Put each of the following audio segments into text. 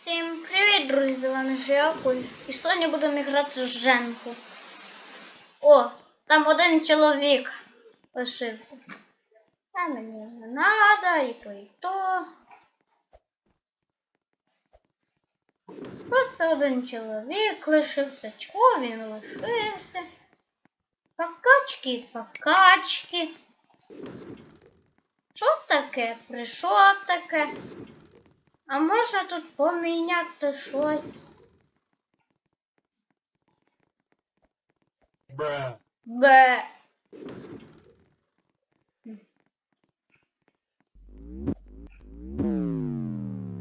Всім привіт, друзі! З вами Жиакуль. І сьогодні будемо грати з Женку. О, там один чоловік лишився. Та мені не надо, і то, і то. Це один чоловік лишився? Чого він лишився? Покачки, покачки. Що таке? Прийшов таке? А можна тут поміняти щось? Bruh. Б.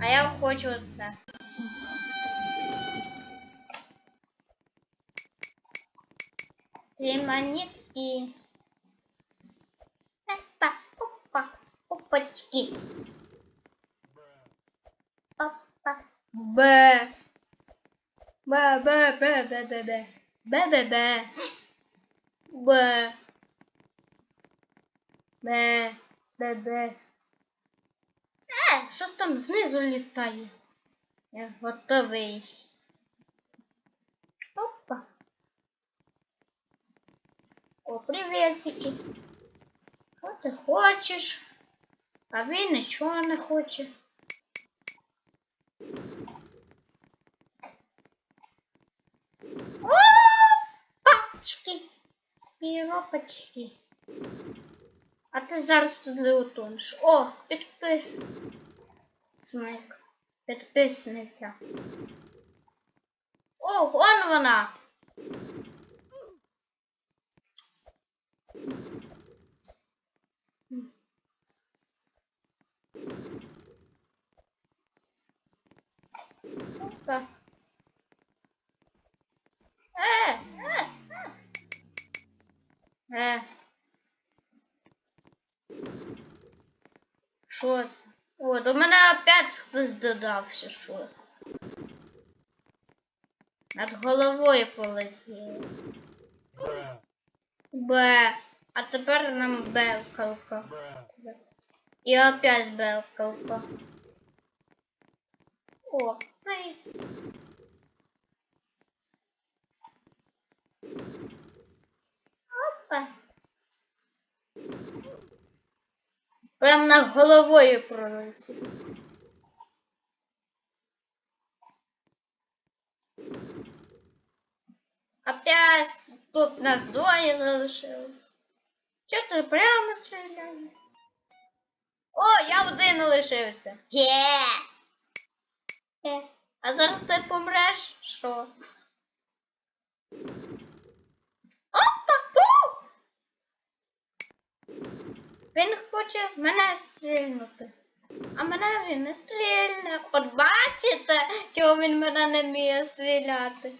А я хочу це. Три монетки. Опа, опа, опачки. Б. Б, Б, Б, Б, Б, Б. Б, Б, Б. Б. Б. Б, Б. Е, щось там знизу літає. Я готовий. Опа. О, приветики. Що ти хочеш? А він нічого не хоче. Опачки. Піропачки. А ти зараз туди утонеш. О, підписник. Підписниця. О, вон вона. Опа. Е, е, е. Е. Що це? О, до мене опять хтось додався, що? Над головою полетіло. Б. А тепер нам белкалка. І опять белкалка. О, цей. Опа. Прям над головою пролетів. Опять тут нас двоє залишилось. Чого ти прямо стріляєш? О, я один лишився. Є. Е. А зараз ти помреш? Що? Опа! У! Він хоче мене стрільнути. А мене він не стрільне. От бачите, чого він мене не вміє стріляти.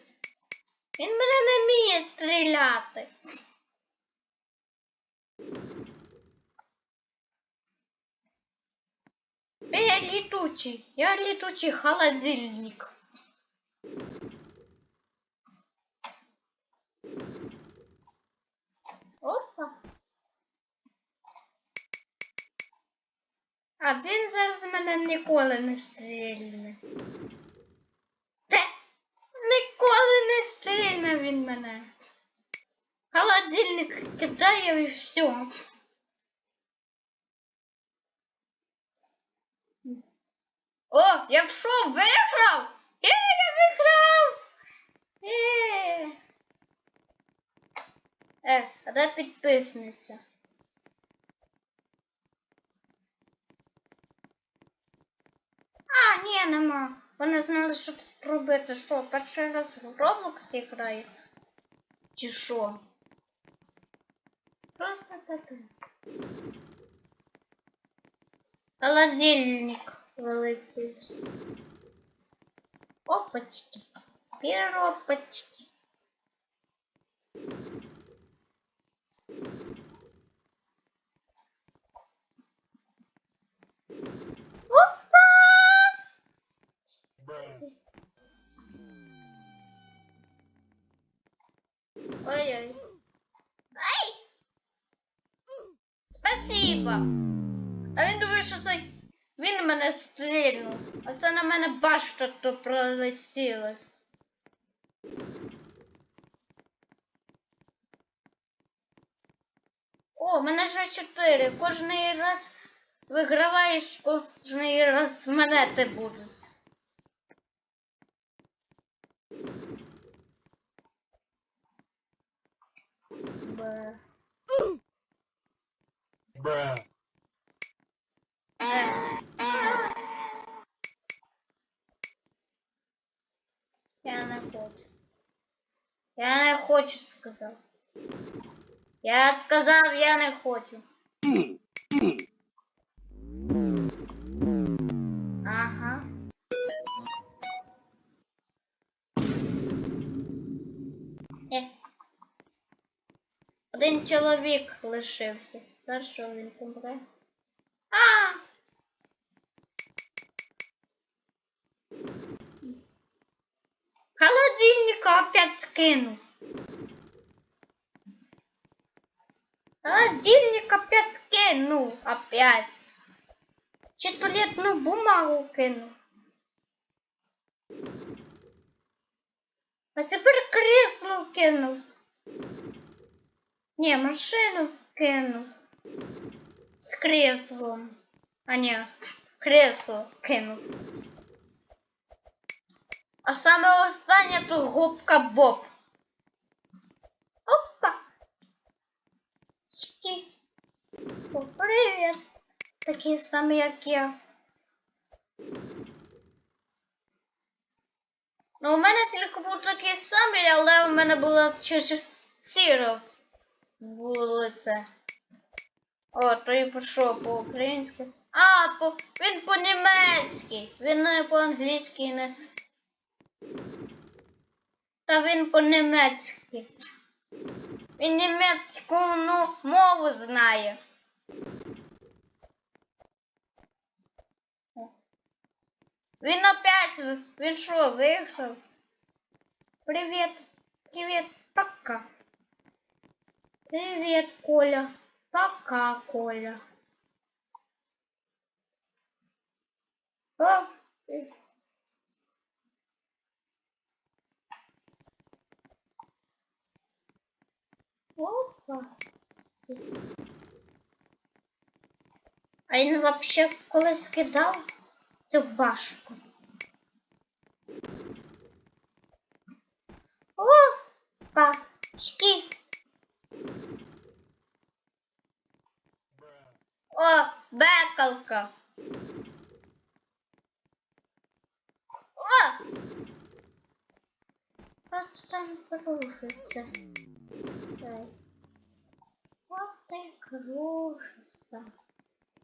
Він мене не вміє стріляти. Е, Я летучий. Я летучий холодильник. Опа. А він зараз мене ніколи не стрільне. Ніколи не стрільне він мене. Холодильник кидає і все. О, я в шо, виграв? Е, я виграв! Е. Е, а де підписниця? А, ні, нема. Вони знали, що тут робити. Що, перший раз в Roblox граю? Чи що? Що це таке? Холодильник вылетит. Опачки. Пиропочки. Опа! Bruh. Ой-ой. А він думає, що це він мене стрільнув, а це на мене башта то пролетілась. О, мене вже чотири. Кожний раз виграваєш, кожний раз мене ти Б. Bruh. Я не хочу. Я не хочу сказав. Я сказав, я не хочу. Ага. Е. Один чоловік лишився. Що він помре? А! Холодильника опять скинул. Холодильник опять скинул. Опять. Чи туалетную бумагу кинул. А теперь кресло кинул. Не, машину кинул. З креслом. А ні, кресло кинув. А саме останнє то губка Боб. Опа. Чки. О, привіт. Такий самий, як я. Ну, у мене тільки був такий самий, але у мене було чуть сіро вулиця. О, то і пішов по-українськи. А, по... він по-німецьки. Він не по-англійськи не. Та він по-німецьки. Він німецьку ну, мову знає. Він опять, він що, виграв? Привіт, привіт, пока. Привіт, Коля. Пока, Коля. О, Опа. А він вообще колись кидав цю башку. Опа, шки. О, бекалка. О! Просто не кружиться. Дай. От ти кружиться.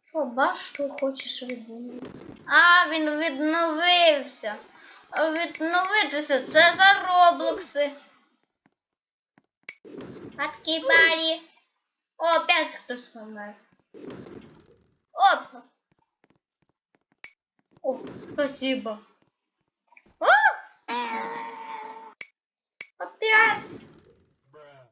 Що, башту хочеш відновити? А, він відновився. Відновитися це за роблокси. Такі барі. О, опять хтось помер. Опа. О, спасибо. О! Опять. Bruh.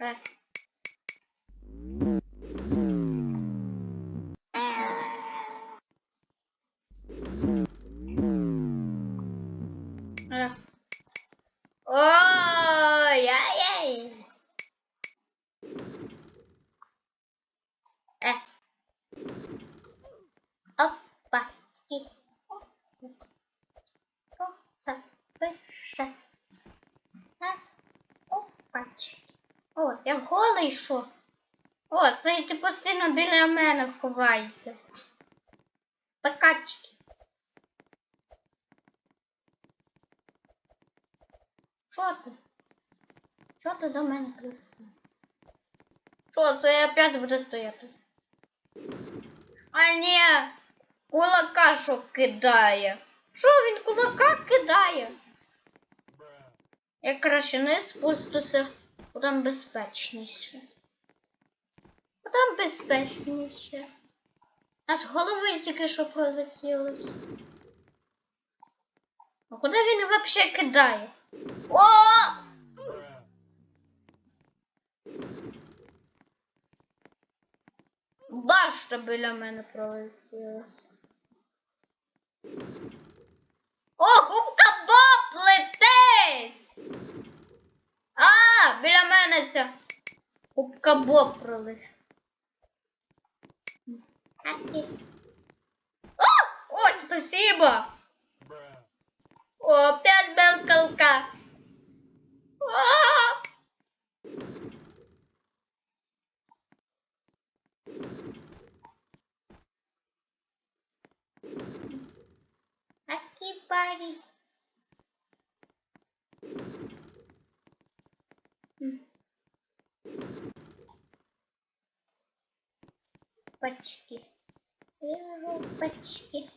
Е. Е. Ой, ай-яй. Е. Опа. І. О, це пише. Е. Опачки. О, я голий що? О, це ж постійно біля мене ховається. Пекачки. Що ти? Що ти до мене пристав? Що, це опять буде стояти? А ні, кулака що кидає. Що він кулака кидає? Я краще не спустуся, бо там безпечніше. Бо там безпечніше. Аж голови тільки що пролетілось. А куди він взагалі кидає? О! Башта біля мене пролетілась. О, губка Боб летить! Біля мене ця губка Боб пролетить. О, о, спасибо! О, опять белкалка. А! Аки Вижу пачки.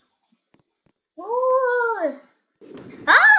Ой. А!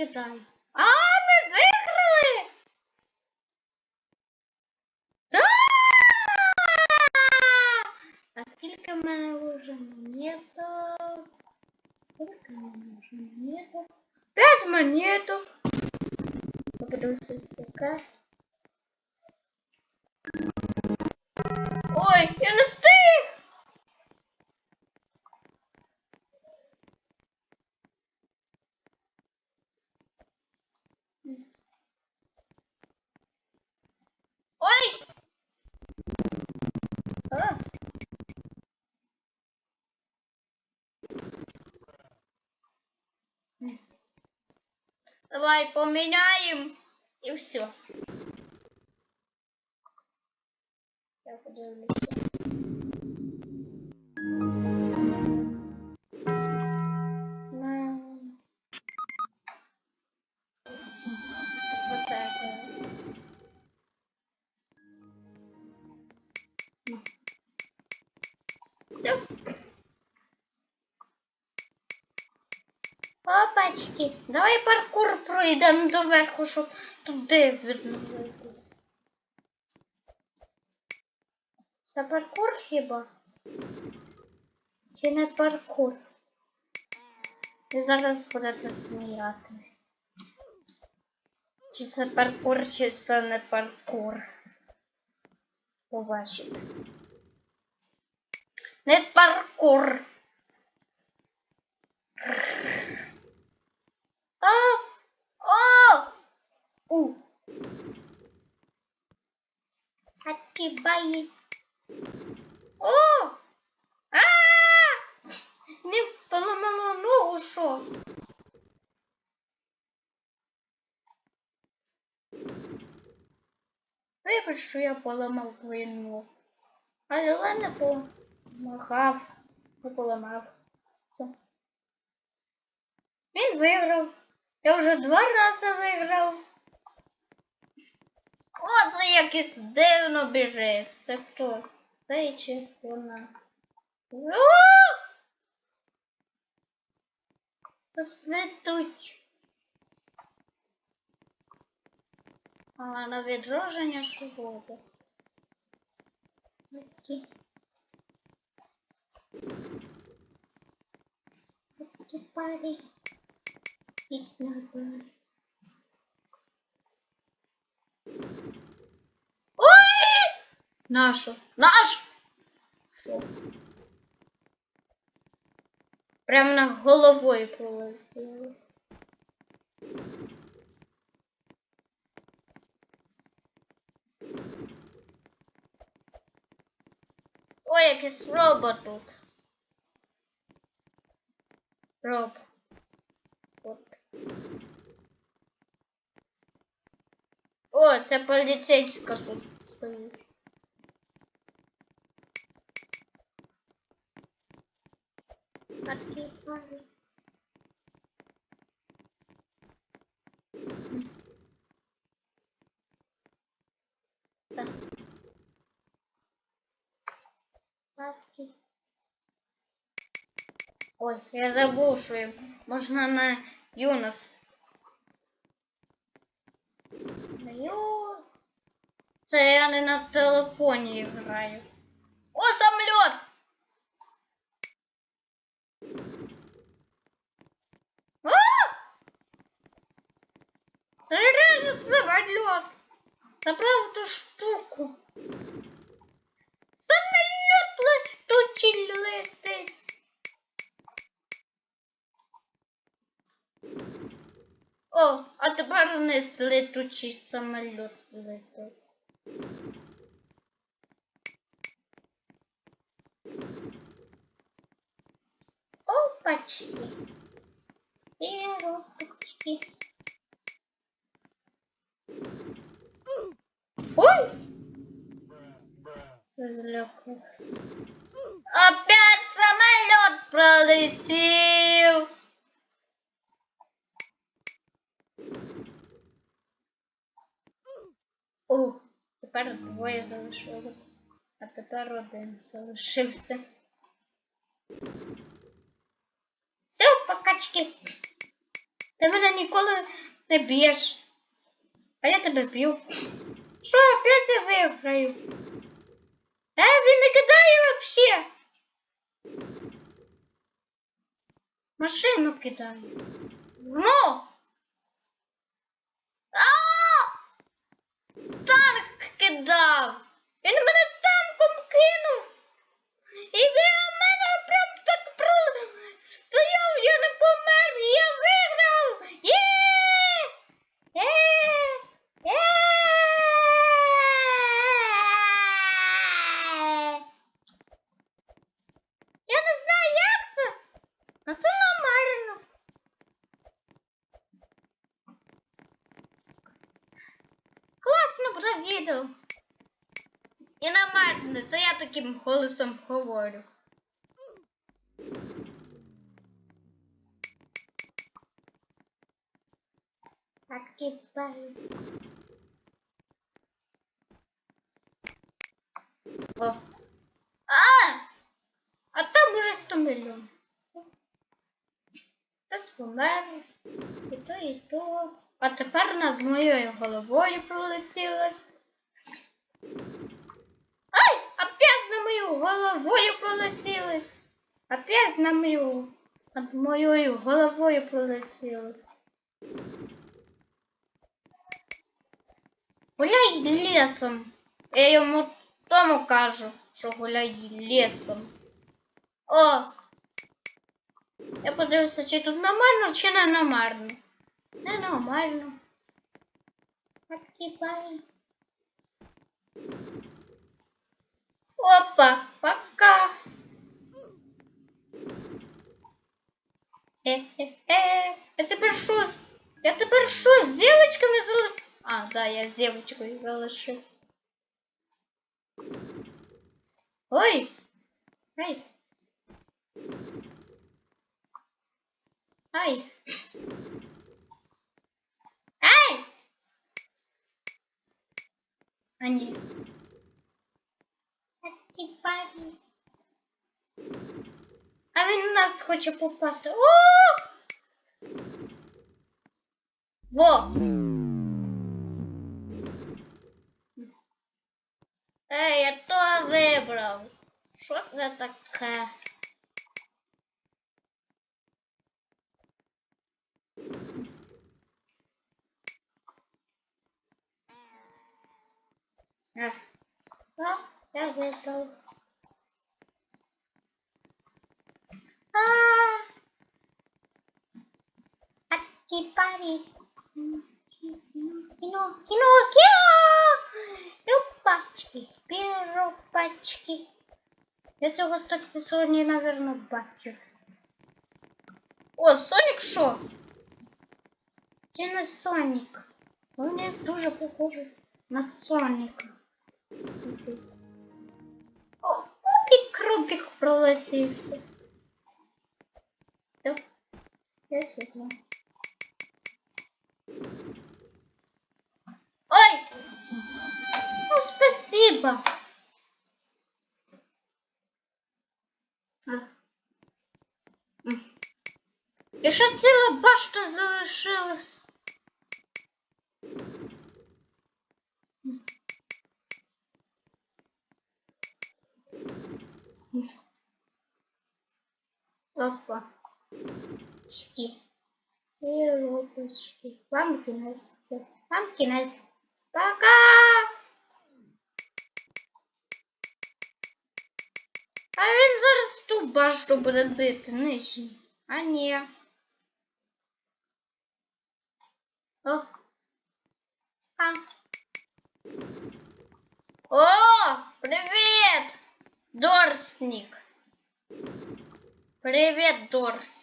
вообще кидає? А, ми виграли! Да! А скільки в мене вже монеток? Скільки в мене вже монеток? П'ять монеток. Подивимося, яка. Ой, я не встиг! Давай поменяем и все. Я подумаю. Опачки. Давай паркур пройдемо до верху, щоб туди видно. Це паркур хіба? Чи не паркур? Ви зараз будете сміятись. Чи це паркур, чи це не паркур? Побачите. Не паркур. А! О! У! Отгибай. О! А! Не поламало ногу, що? Вибач, що я поламав твою ногу. Але не помахав, не поламав. Він виграв. Я вже два рази виграв. О, це якось дивно біжить. Це хто? Це чи вона? Послідуть. А на відродження? Такі. Такі парі. Ой! Нашу. Наш! Що? Прям на головою пролетіло. Ой, якийсь робот тут. Роб. О, це поліцейська тут стоїть. Ой, я забыл, что можно на Юнос. На Ю... Це я не на телефоні граю. О, самоліт! А! Це реально самоліт! Забрав ту штуку. Самоліт летучий летить. О, вниз летучий самоліт летить. один залишився. Все, покачки. Ти мене ніколи не б'єш. А я тебе б'ю. Що, опять я виграю? Е, він не кидає вообще. Машину кидає. Ну! А! Танк кидав! Він мене танком Кинув! І він у мене прям так про... стояв, я не помер, я виграв! Є! Є! Є! Я не знаю, як це. але це нормально. Класно буде відео. І нормально, це я таким голосом говорю. Так кипаю. О. А! А там уже 100 мільйонів. Хтось помер. І то, і то. А тепер над моєю головою пролетіло. Ай! Опять над мою головою пролетілось. Опять на мою. Над моєю головою пролетіло. Гуляй лісом. Я йому тому кажу, що гуляй лісом. О! Я подивився, чи тут нормально, чи не нормально. Не нормально. Откипай. Опа, пока. Е-е-е. Я тепер що? з- Я тепер що з дівчатками залишив? А, да, я з дівчинкою залишив. Ой! Ай! Ай! Ай! А ні. Откипай. Нас хоче попасти. О! Во! Ей, я то вибрав. Що це таке? А, а я вибрав. А, Акіпарі. Кіно, кіно, кіно! Юпачки, піропачки. Я цього, кстати, сьогодні, напевно, бачив. О, Сонік що? Це не Сонік. Вони дуже похожі на Соніка. Якийсь. О, кубик Рубик пролетівся. Я сідла. Ой! Ну, спасибо. І ще ціла башта залишилась. Опа. Шки. І робочки. Вам кінець. Все. Вам кінець. Пока! А він зараз ту башту буде бити нижню. А ні. О. А. О, привіт! Дорсник. Привіт, Дорс.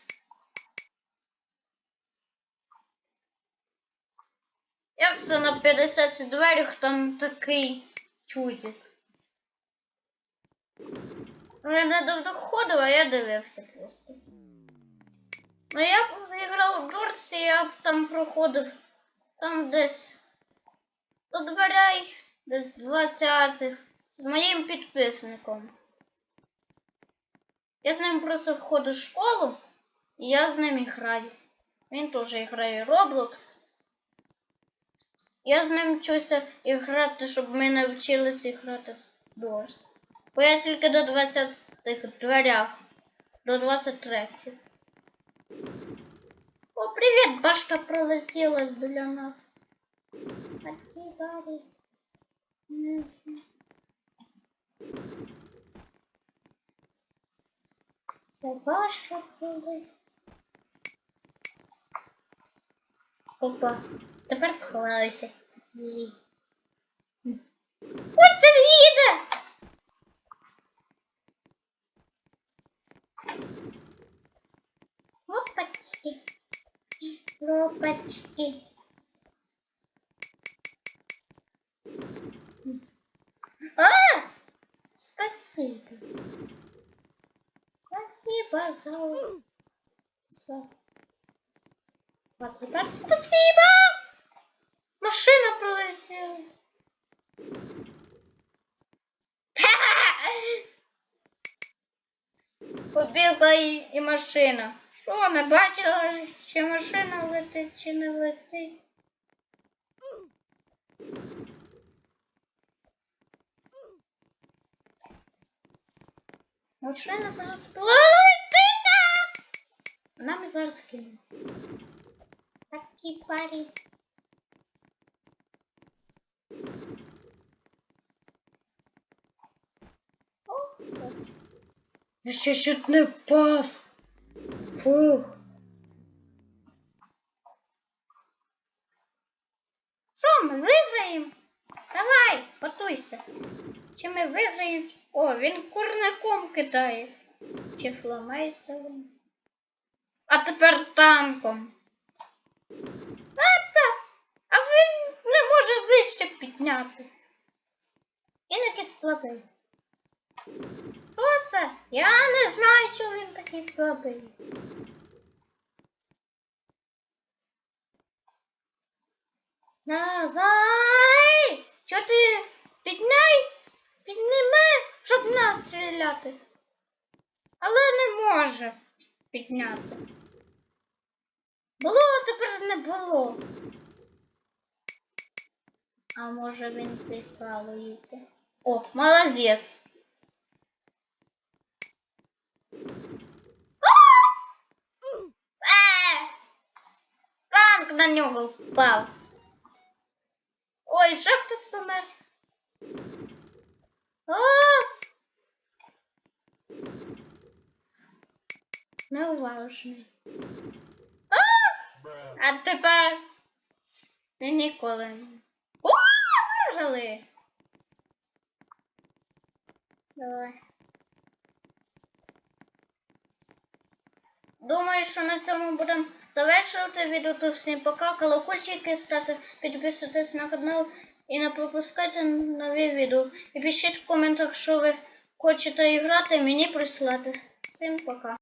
Як це на 50 дверях там такий чудик? Я не доходив, а я дивився просто. Ну я грав у Дорсі, я там проходив там десь до дверей, десь 20-х, з моїм підписником. Я з ним просто входжу в школу, і я з ним і граю. Він теж грає в Roblox. Я з ним вчуся і грати, щоб ми навчилися грати в Doors. Бо я тільки до 20-х дверях, до 23-х. О, привіт! Башта пролетіла біля нас. Це башта пролетіла. Опа, тепер сховалися. Ні. Ось це їде! Опачки. Лопачки. А! Спасибо. Спасибо за... за... Вот теперь спасибо! Машина пролетела. Побігла і, і машина. Що, не бачила, чи машина летить, чи не летить? Машина зараз полетить! Нам і зараз кинеться. Такі парі. Ох, я ще чуть не впав. Фух. Що, ми виграємо? Давай, готуйся. Чи ми виграємо? О, він курником кидає. Чи фломайстером. А тепер танком. Тата, а він не може вище підняти. Він якийсь слабий. Що це? Я не знаю, чому він такий слабий. Давай! Що ти підняй, підніми, щоб нас стріляти. Але не може підняти. Було, тепер не було. А може він прикалується. О, молодець. Е! Танк на нього впав. Ой, що хтось помер? О! Неуважний. Bruh. А тепер ми ніколи не. О, виграли! Давай. Думаю, що на цьому будемо завершувати відео. То всім пока. Колокольчики ставте, підписуйтесь на канал і не пропускайте нові відео. І пишіть в коментах, що ви хочете грати, мені прислати. Всім пока.